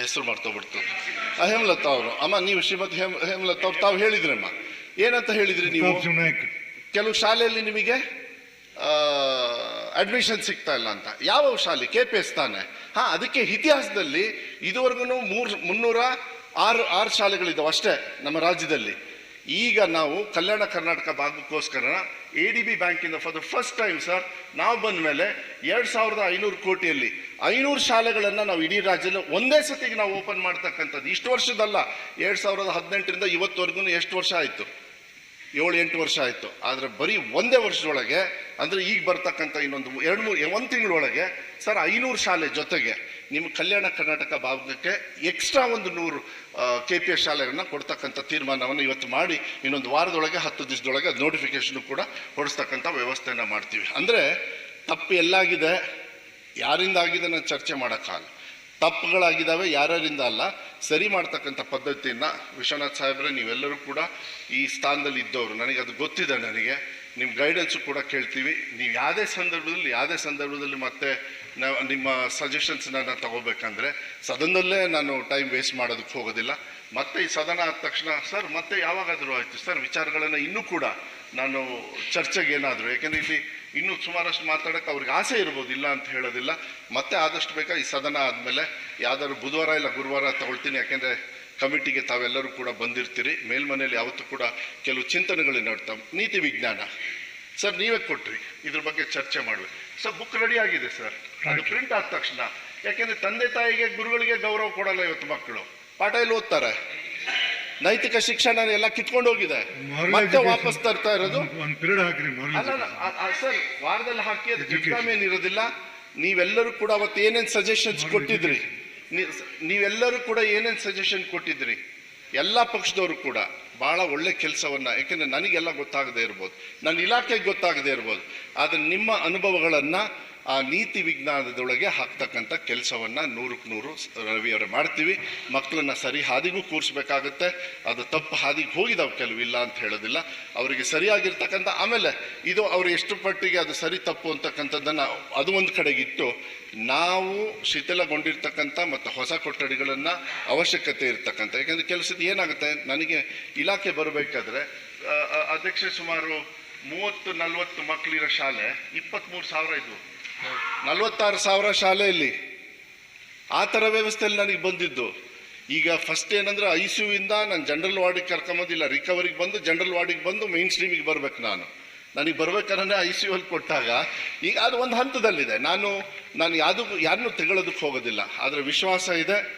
ಹೆಸರು ಮರ್ತೋಗ್ಬಿಡ್ತು. ಆ, ಹೇಮಲತಾ ಅವರು ಅಮ್ಮ ನೀವು ಶ್ರೀಮತಿ ಹೇಮ ಹೇಮಲತಾ ಅವ್ರು ತಾವು ಹೇಳಿದ್ರಮ್ಮ. ಏನಂತ ಹೇಳಿದ್ರಿ ನೀವು? ಕೆಲವು ಶಾಲೆಯಲ್ಲಿ ನಿಮಗೆ ಅಡ್ಮಿಷನ್ ಸಿಗ್ತಾ ಇಲ್ಲ ಅಂತ. ಯಾವ ಶಾಲೆ? ಕೆ ಪಿ ಎಸ್ ತಾನೆ. ಹಾ ಅದಕ್ಕೆ ಇತಿಹಾಸದಲ್ಲಿ ಇದುವರೆಗೂ ಮೂರು ಮುನ್ನೂರ ಆರು ಆರು ಶಾಲೆಗಳಿದ್ದಾವೆ ಅಷ್ಟೇ ನಮ್ಮ ರಾಜ್ಯದಲ್ಲಿ. ಈಗ ನಾವು ಕಲ್ಯಾಣ ಕರ್ನಾಟಕ ಭಾಗಕ್ಕೋಸ್ಕರ ಎ ಡಿ ಬಿ ಬ್ಯಾಂಕಿಂದ for the first time sir ನಾವು ಬಂದ ಮೇಲೆ ಎರಡು ಸಾವಿರದ ಐನೂರು ಕೋಟಿಯಲ್ಲಿ ಐನೂರು ಶಾಲೆಗಳನ್ನು ನಾವು ಇಡೀ ರಾಜ್ಯದಲ್ಲಿ ಒಂದೇ ಸತಿಗೆ ನಾವು ಓಪನ್ ಮಾಡ್ತಕ್ಕಂಥದ್ದು. ಇಷ್ಟು ವರ್ಷದಲ್ಲ, ಎರಡು ಸಾವಿರದ ಹದಿನೆಂಟರಿಂದ ಇವತ್ತುವರೆಗೂ ಎಷ್ಟು ವರ್ಷ ಆಯಿತು? ಏಳು ಎಂಟು ವರ್ಷ ಆಯಿತು. ಆದರೆ ಬರೀ ಒಂದೇ ವರ್ಷದೊಳಗೆ, ಅಂದರೆ ಈಗ ಬರ್ತಕ್ಕಂಥ ಇನ್ನೊಂದು ಎರಡು ಮೂರು ಒಂದು ತಿಂಗಳೊಳಗೆ, ಸರ್ ಐನೂರು ಶಾಲೆ ಜೊತೆಗೆ ನಿಮ್ಮ ಕಲ್ಯಾಣ ಕರ್ನಾಟಕ ಭಾಗಕ್ಕೆ ಎಕ್ಸ್ಟ್ರಾ ಒಂದು ನೂರು ಕೆ ಪಿ ಎಸ್ ಶಾಲೆಗಳನ್ನ ಕೊಡ್ತಕ್ಕಂಥ ತೀರ್ಮಾನವನ್ನು ಇವತ್ತು ಮಾಡಿ, ಇನ್ನೊಂದು ವಾರದೊಳಗೆ, ಹತ್ತು ದಿವಸದೊಳಗೆ ಅದು ಕೂಡ ಹೊಡಿಸ್ತಕ್ಕಂಥ ವ್ಯವಸ್ಥೆಯನ್ನು ಮಾಡ್ತೀವಿ. ಅಂದರೆ ತಪ್ಪು ಎಲ್ಲಾಗಿದೆ? ಯಾರಿಂದ ಆಗಿದೆ ನಾನು ಚರ್ಚೆ ಮಾಡೋಕ್ಕಾಗಲ್ಲ. ತಪ್ಪುಗಳಾಗಿದ್ದಾವೆ, ಯಾರ್ಯಾರಿಂದ ಅಲ್ಲ? ಸರಿ ಮಾಡ್ತಕ್ಕಂಥ ಪದ್ಧತಿಯನ್ನು ವಿಶ್ವನಾಥ್ ಸಾಹೇಬ್ರೆ ನೀವೆಲ್ಲರೂ ಕೂಡ ಈ ಸ್ಥಾನದಲ್ಲಿ ಇದ್ದವರು ನನಗೆ ಅದು ಗೊತ್ತಿದೆ ನನಗೆ. ನಿಮ್ಮ ಗೈಡೆನ್ಸು ಕೂಡ ಕೇಳ್ತೀವಿ. ನೀವು ಯಾವುದೇ ಸಂದರ್ಭದಲ್ಲಿ ಯಾವುದೇ ಸಂದರ್ಭದಲ್ಲಿ ಮತ್ತೆ ನಾವು ನಿಮ್ಮ ಸಜೆಷನ್ಸ್ನ ನಾನು ತಗೋಬೇಕಂದ್ರೆ, ಸದನದಲ್ಲೇ ನಾನು ಟೈಮ್ ವೇಸ್ಟ್ ಮಾಡೋದಕ್ಕೆ ಹೋಗೋದಿಲ್ಲ. ಮತ್ತೆ ಈ ಸದನ ಆದ ತಕ್ಷಣ, ಸರ್, ಮತ್ತೆ ಯಾವಾಗಾದರೂ ಆಯಿತು. ಸರ್, ವಿಚಾರಗಳನ್ನು ಇನ್ನೂ ಕೂಡ ನಾನು ಚರ್ಚೆಗೆ ಏನಾದರೂ ಯಾಕೆಂದರೆ ಇಲ್ಲಿ ಇನ್ನೂ ಸುಮಾರಷ್ಟು ಮಾತಾಡೋಕ್ಕೆ ಅವ್ರಿಗೆ ಆಸೆ ಇರ್ಬೋದು, ಇಲ್ಲ ಅಂತ ಹೇಳೋದಿಲ್ಲ. ಮತ್ತೆ ಆದಷ್ಟು ಬೇಕಾ ಈ ಸದನ ಆದಮೇಲೆ ಯಾವ್ದಾದ್ರು ಬುಧವಾರ ಇಲ್ಲ ಗುರುವಾರ ತಗೊಳ್ತೀನಿ. ಯಾಕೆಂದರೆ ಕಮಿಟಿಗೆ ತಾವೆಲ್ಲರೂ ಕೂಡ ಬಂದಿರ್ತೀರಿ. ಮೇಲ್ಮನೆಯಲ್ಲಿ ಯಾವತ್ತೂ ಕೂಡ ಕೆಲವು ಚಿಂತನೆಗಳು ನೋಡ್ತಾವೆ. ನೀತಿ ವಿಜ್ಞಾನ. ಸರ್ ನೀವೇ ಕೊಟ್ರಿ. ಇದ್ರ ಬಗ್ಗೆ ಚರ್ಚೆ ಮಾಡಬೇಕು ಸರ್ ಬುಕ್ ರೆಡಿ ಆಗಿದೆ ಸರ್. ಅದು ಪ್ರಿಂಟ್ ಆದ ತಕ್ಷಣ. ಯಾಕೆಂದ್ರೆ ತಂದೆ ತಾಯಿಗೆ ಗುರುಗಳಿಗೆ ಗೌರವ ಕೊಡಲ್ಲ ಇವತ್ತು ಮಕ್ಕಳು. ಪಾಠ ಇಲ್ಲಿ ಓದ್ತಾರೆ? ನೈತಿಕ ಶಿಕ್ಷಣ ಎಲ್ಲ ಕಿತ್ಕೊಂಡು ಹೋಗಿದೆ ಮತ್ತೆ. ವಾಪಸ್ ತರ್ತಾ ಇರೋದು? ಅಲ್ಲ ಸರ್ ವಾರದಲ್ಲಿ ಹಾಕಿ ಅದು Education. ಎಕ್ಸಾಮ್ ಏನಿರೋದಿಲ್ಲ ನೀವೆಲ್ಲರೂ ಕೂಡ ಅವತ್ತು ಏನೇನು ಸಜೆಷನ್ಸ್ ಕೊಟ್ಟಿದ್ರಿ? ನೀವೆಲ್ಲರೂ ಕೂಡ ಏನೇನು ಸಜೆಷನ್ ಕೊಟ್ಟಿದ್ರಿ? ಎಲ್ಲ ಪಕ್ಷದವರು ಕೂಡ ಭಾಳ ಒಳ್ಳೆ ಕೆಲಸವನ್ನ, ಯಾಕೆಂದರೆ ನನಗೆಲ್ಲ ಗೊತ್ತಾಗದೇ ಇರ್ಬೋದು. ನನ್ನ ಇಲಾಖೆಗೆ ಗೊತ್ತಾಗದೇ ಇರ್ಬೋದು. ಆದರೆ ನಿಮ್ಮ ಅನುಭವಗಳನ್ನ ಆ ನೀತಿ ವಿಜ್ಞಾನದೊಳಗೆ ಹಾಕ್ತಕ್ಕಂಥ ಕೆಲಸವನ್ನು ನೂರಕ್ಕೆ ನೂರು ರವಿಯವರೇ ಮಾಡ್ತೀವಿ. ಮಕ್ಕಳನ್ನ ಸರಿ ಹಾದಿಗೂ ಕೂರಿಸ್ಬೇಕಾಗುತ್ತೆ. ಅದು ತಪ್ಪು ಹಾದಿಗೆ ಹೋಗಿದಾವೆ ಕೆಲವು ಇಲ್ಲ ಅಂತ ಹೇಳೋದಿಲ್ಲ. ಅವರಿಗೆ ಸರಿಯಾಗಿರ್ತಕ್ಕಂಥ ಆಮೇಲೆ ಇದು ಅವರು ಎಷ್ಟು ಪಟ್ಟಿಗೆ ಅದು ಸರಿ ತಪ್ಪು ಅಂತಕ್ಕಂಥದ್ದನ್ನು ಅದು ಒಂದು ಕಡೆಗಿಟ್ಟು ನಾವು ಶಿಥಿಲಗೊಂಡಿರ್ತಕ್ಕಂಥ ಮತ್ತು ಹೊಸ ಕೊಠಡಿಗಳನ್ನು ಅವಶ್ಯಕತೆ ಇರ್ತಕ್ಕಂಥ, ಯಾಕಂದರೆ ಕೆಲಸದ ಏನಾಗುತ್ತೆ? ನನಗೆ ಇಲಾಖೆ ಬರಬೇಕಾದ್ರೆ ಅಧ್ಯಕ್ಷ ಸುಮಾರು ಮೂವತ್ತು ನಲ್ವತ್ತು ಮಕ್ಕಳಿರೋ ಶಾಲೆ ಇಪ್ಪತ್ತ್ಮೂರು ಸಾವಿರ ಇದ್ವು. ನಲ್ವತ್ತಾರು ಸಾವಿರ ಶಾಲೆಯಲ್ಲಿ ಆ ಥರ ವ್ಯವಸ್ಥೆಯಲ್ಲಿ ನನಗೆ ಬಂದಿದ್ದು. ಈಗ ಫಸ್ಟ್ ಏನಂದ್ರೆ ಐ ಸಿ ಇಂದ ನಾನು ಜನರಲ್ ವಾರ್ಡಿಗೆ ಕರ್ಕೊಂಬಂದಿಲ್ಲ ರಿಕವರಿಗೆ ಬಂದು ಜನರಲ್ ವಾರ್ಡಿಗೆ ಬಂದು ಮೈನ್ ಸ್ಟ್ರೀಮಿಗೆ ಬರ್ಬೇಕು ನಾನು. ನನಗೆ ಬರ್ಬೇಕಾದ್ರೆ ಐ ಸಿ ಅಲ್ಲಿ ಕೊಟ್ಟಾಗ, ಈಗ ಅದು ಒಂದು ಹಂತದಲ್ಲಿದೆ. ನಾನು ನಾನು ಯಾವುದು, ಯಾರನ್ನೂ ತೆಗೊಳ್ಳೋದಕ್ಕೆ ಹೋಗೋದಿಲ್ಲ. ಆದರೆ ವಿಶ್ವಾಸ ಇದೆ.